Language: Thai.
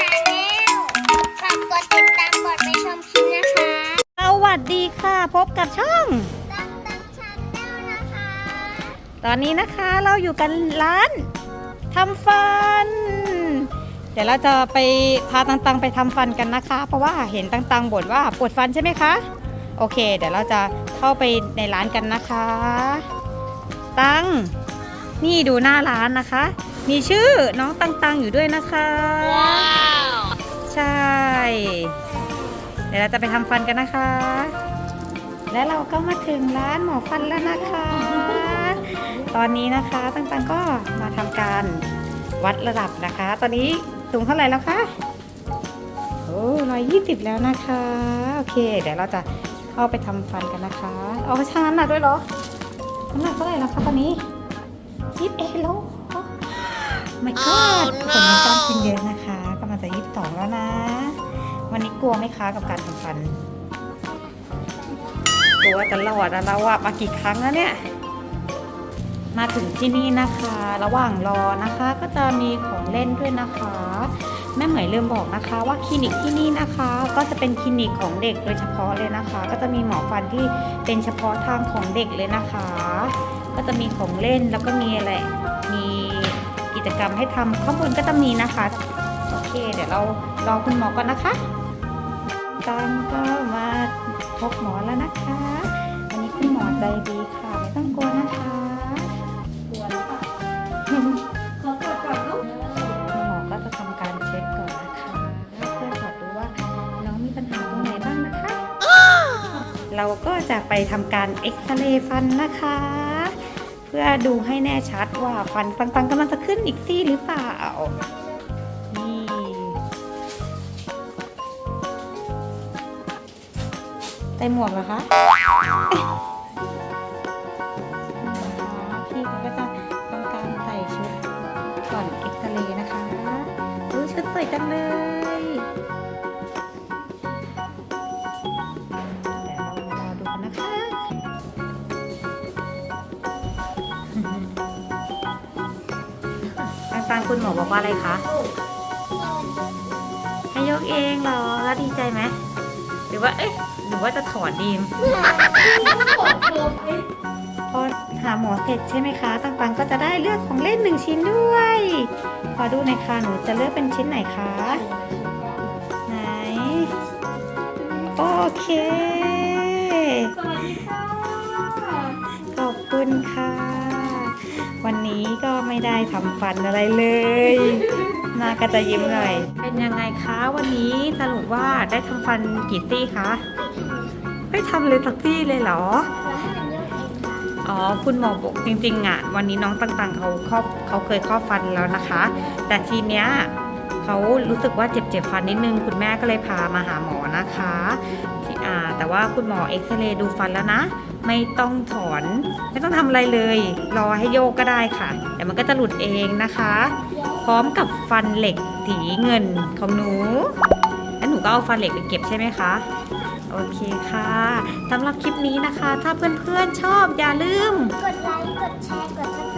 ชาแนลฝากกดติดตามกดไปชมคลิปนะคะสวัสดีค่ะ พบกับช่องตั้งตั้งชาแนลนะคะ ตอนนี้นะคะเราอยู่กันร้านทำฟัน เดี๋ยวเราจะไปพาตังๆไปทำฟันกันนะคะ เพราะว่าเห็นตังๆบ่นว่าปวดฟันใช่ไหมคะ โอเค เดี๋ยวเราจะเข้าไปในร้านกันนะคะ ตัง นี่ดูหน้าร้านนะคะ มีชื่อน้องตังๆอยู่ด้วยนะคะ ใช่ เดี๋ยวเราจะไปทำฟันกันนะคะ และเราก็มาถึงร้านหมอฟันแล้วนะคะ ตอนนี้นะคะตังๆก็มาทำการวัดระดับนะคะ ตอนนี้สูงเท่าไหร่แล้วคะโอ้ร้อยยี่สิบแล้วนะคะ โอเค เดี๋ยวเราจะเข้าไปทำฟันกันนะคะ เอาไปชั่งน้ำหนักด้วยเหรอน้ำหนักเท่าไหร่แล้วคะตอนนี้ยี่สิบเอ็ดแล้ว ไม่ก็ผลมันต้องกินเยอะนะคะกำลังจะยี่สิบสองแล้วนะ วันนี้กลัวไหมคะกับการทำฟัน กลัวตลอดอะเราอะมากี่ครั้งแล้วเนี่ย มาถึงที่นี่นะคะ ระหว่างรอนะคะก็จะมีของเล่นด้วยนะคะแม่เหมยลืมบอกนะคะว่าคลินิกที่นี่นะคะ ก็จะเป็นคลินิกของเด็กโดยเฉพาะเลยนะคะ ก็จะมีหมอฟันที่เป็นเฉพาะทางของเด็กเลยนะคะ ก็จะมีของเล่นแล้วก็มีอะไรมี กิจกรรมให้ทำข้างบนก็จะมีนะคะ โอเค เดี๋ยวเรารอคุณหมอก่อนนะคะตังก็มาพบหมอแล้วนะคะวันนี้คุณหมอใจดีค่ะไม่ต้องกลัวนะคะกลัวหรือเปล่าขอตรวจก่อนลูกคุณหมอก็จะทำการเช็คก่อนนะคะเพื่อตรวจดูว่าน้องมีปัญหาตรงไหนบ้างนะคะ เราก็จะไปทำการเอ็กซเรย์ฟันนะคะ เพื่อดูให้แน่ชัดว่าฟันปังๆกำลังจะขึ้นอีกซี่หรือเปล่า นี่ ใส่หมวกเหรอคะ พี่เขาก็จะทำการใส่ชุดก่อนเอ็กซเรย์นะคะดูชุดสวยจังเลย ต่างๆคุณหมอบอกว่าอะไรคะ ให้ยกเองเหรอ แล้วดีใจไหม หรือว่า เอ๊ะ หรือว่าจะถอนดีมพอหาหมอเสร็จใช่ไหมคะต่างๆก็จะได้เลือกของเล่นหนึ่งชิ้นด้วย ขอดูหน่อยค่ะ หนูจะเลือกเป็นชิ้นไหนคะ ไหน โอเค สวัสดีค่ะ ขอบคุณค่ะ วันนี้ก็ไม่ได้ทำฟันอะไรเลยหน้าก็จะยิ้มหน่อย เป็นยังไงคะวันนี้สรุปว่าได้ทำฟันกี่ซี่คะไม่ทำเลยสักซี่เลยเหรออ๋อคุณหมอบอกจริงๆอะ วันนี้น้องต่างๆเขาครอบเขาเคยครอบฟันแล้วนะคะ แต่ทีเนี้ย เขารู้สึกว่าเจ็บเจ็บๆฟันนิดนึง คุณแม่ก็เลยพามาหาหมอนะคะที่อ่าแต่ว่าคุณหมอเอ็กซเรย์ดูฟันแล้วนะ ไม่ต้องถอน ไม่ต้องทำอะไรเลย รอให้โยกก็ได้ค่ะเดี๋ยวมันก็จะหลุดเองนะคะ พร้อมกับฟันเหล็กสีเงินของหนูแล้วหนูก็เอาฟันเหล็กไปเก็บใช่ไหมคะโอเคค่ะสำหรับคลิปนี้นะคะ ถ้าเพื่อนๆชอบอย่าลืม กดไลค์ กดแชร์ กดซับ